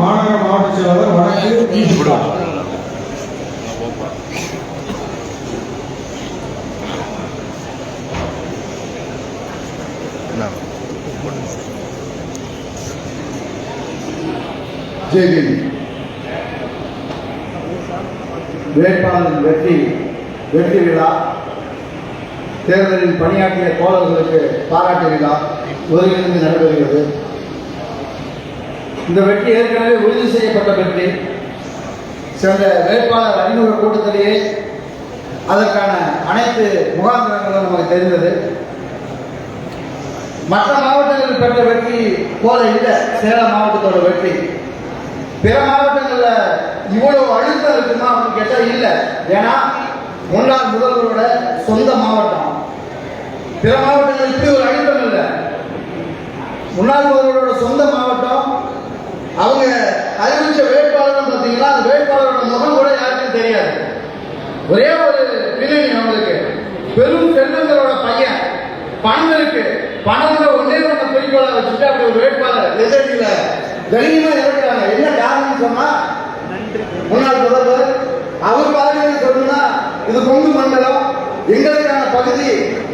மாநகர மாவட்ட செயலாளர் வடக்கு திமுக ஜெய்கின் வேட்பாளரின் வெற்றி வெற்றி விழா. தேர்தலில் பணியாற்றிய தோழர்களுக்கு பாராட்டு விழா. ஒருங்கிணைந்து நடைபெறுகிறது. இந்த வெற்றி ஏற்கனவே உறுதி செய்யப்பட்ட வெற்றி. சிறந்த வேட்பாளர் அறிமுக கூட்டத்திலேயே அதற்கான அனைத்து முகாந்திரங்களும் நமக்கு தெரிந்தது. மற்ற மாவட்டங்களில் பெற்ற வெற்றி போல இல்லை சேலம் மாவட்டத்தோட வெற்றி. பிற மாவட்டங்களில் இவ்வளவு அழுத்தம் இருக்குமா அப்படின்னு கேட்டால் இல்லை. ஏன்னா முன்னாள் முதல்வரோட சொந்த மாவட்டம். பிற மாவட்டங்களில் இப்படி ஒரு அழுத்தம் இல்லை. முன்னாள் முதல்வரோட சொந்த மாவட்டம் அவங்க அறிவிச்ச வேட்பாளர் பார்த்தீங்கன்னா அந்த வேட்பாளரோட முகம் கூட யாருக்கும் தெரியாது ஒரே ஒரு பின்னணி அவங்களுக்கு பெரும் செல்வங்களோட பையன் பணம் இருக்கு பணம்ல ஒன்னே ஒன்று குறிக்கோளை வச்சுட்டு அப்படி ஒரு வேட்பாளர். எதிரில தைரியமா இறக்குறாங்க. என்ன காரணம் சொன்னா முன்னாள் முதல்வர் அவர் பாதையில் சொன்னா இது கொங்கு மண்டலம் எங்களுக்கான பகுதி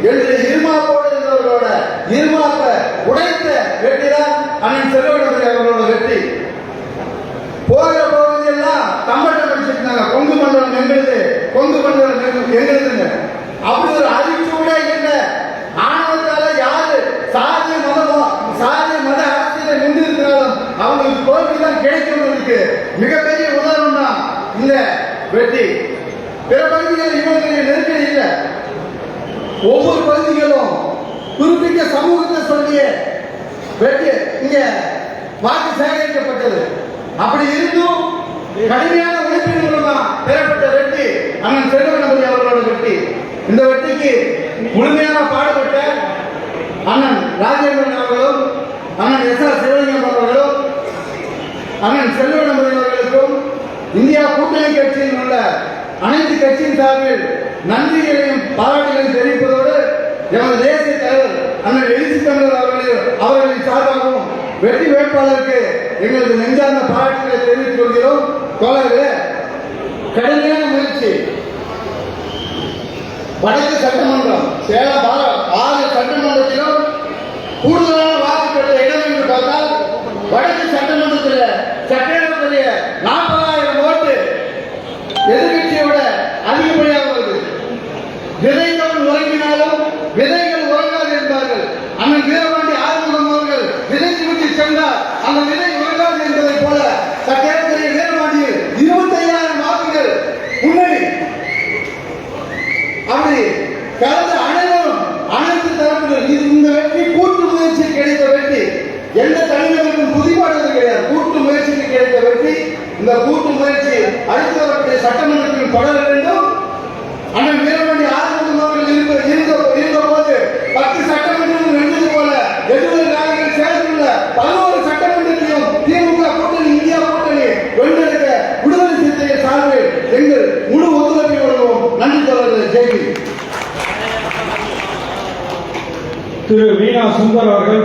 என்று இருமாப்போடு இருந்தவர்களோட இருமாப்ப உடைத்த வெற்றி தான் அண்ணன் செல்வகணபதி அவர்களோட வெற்றி போகிற பகுதியெல்லாம் கம்பட்டம் அடிச்சிருந்தாங்க கொங்கு மண்டலம் எங்களுது கொங்கு மண்டலம் அப்படி ஒரு அறிவிச்சூட இல்ல ஆணவத்தால யாரு சாதி மதமோ சாதி மத அரசியல நின்று இருக்கிறாலும் அவங்களுக்கு தோல்வி தான் கிடைக்கிறதுக்கு மிகப்பெரிய உதாரணம் தான் இந்த வெற்றி பிற பகுதிகளில் இவங்களுடைய நெருக்கடி இல்லை. ஒவ்வொரு பகுதிகளும் குறிப்பிட்ட சமூகத்தை சொல்லிய வெற்றி இங்க வாக்கு சேகரிக்கப்பட்டது. அப்படி இருந்தும் கடுமையான உழைப்பின் மூலமா பெறப்பட்ட வெற்றி அண்ணன் செல்வ இந்த வெற்றிக்கு முழுமையாக பாடுபட்ட அண்ணன் ராஜேந்திரன் அவர்களும் அண்ணன் எஸ் ஆர் சிவலிங்கம் அவர்களும் அண்ணன் செல்வகணபதி அவர்களுக்கும் இந்தியா கூட்டணி கட்சியில் உள்ள அனைத்து கட்சியின் சார்பில் நன்றிகளையும் பாராட்டுகளையும் தெரிவிப்பதோடு எமது தேசிய தலைவர் அண்ணன் எழுச்சி தமிழர் அவர்கள் அவர்களின் சார்பாகவும் வெற்றி வேட்பாளருக்கு எங்களது நெஞ்சார்ந்த பாராட்டுகளை தெரிவித்துக் கொள்கிறோம். தோழர்களே கடுமையான முயற்சி. வடக்கு சட்டமன்றம் சேலம் ஆறு சட்டமன்றத்திலும் கூடுதலான வாக்கு பெற்ற இடம் என்று பார்த்தால் வடக்கு சட்டமன்றத்தில் சட்டமன்றத்திலே நாற்பதாயிரம் ஓட்டு எதிர்கட்சியோட அதிகப்படியாக வருது. விதைகள் உறங்கினாலும் விதை கலந்த அனைவரும் அனைத்து தரப்பினர் இது இந்த வெற்றி கூட்டு முயற்சி கிடைத்த வெற்றி. எந்த தனிநபருக்கும் புதிப்பாடுவது கிடையாது. கூட்டு முயற்சிக்கு கிடைத்த வெற்றி. இந்த கூட்டு முயற்சி அடுத்தவற்றை சட்டமன்றத்தில் தொடர வேண்டும். அண்ணன் திரு வீணா சுந்தர் அவர்கள்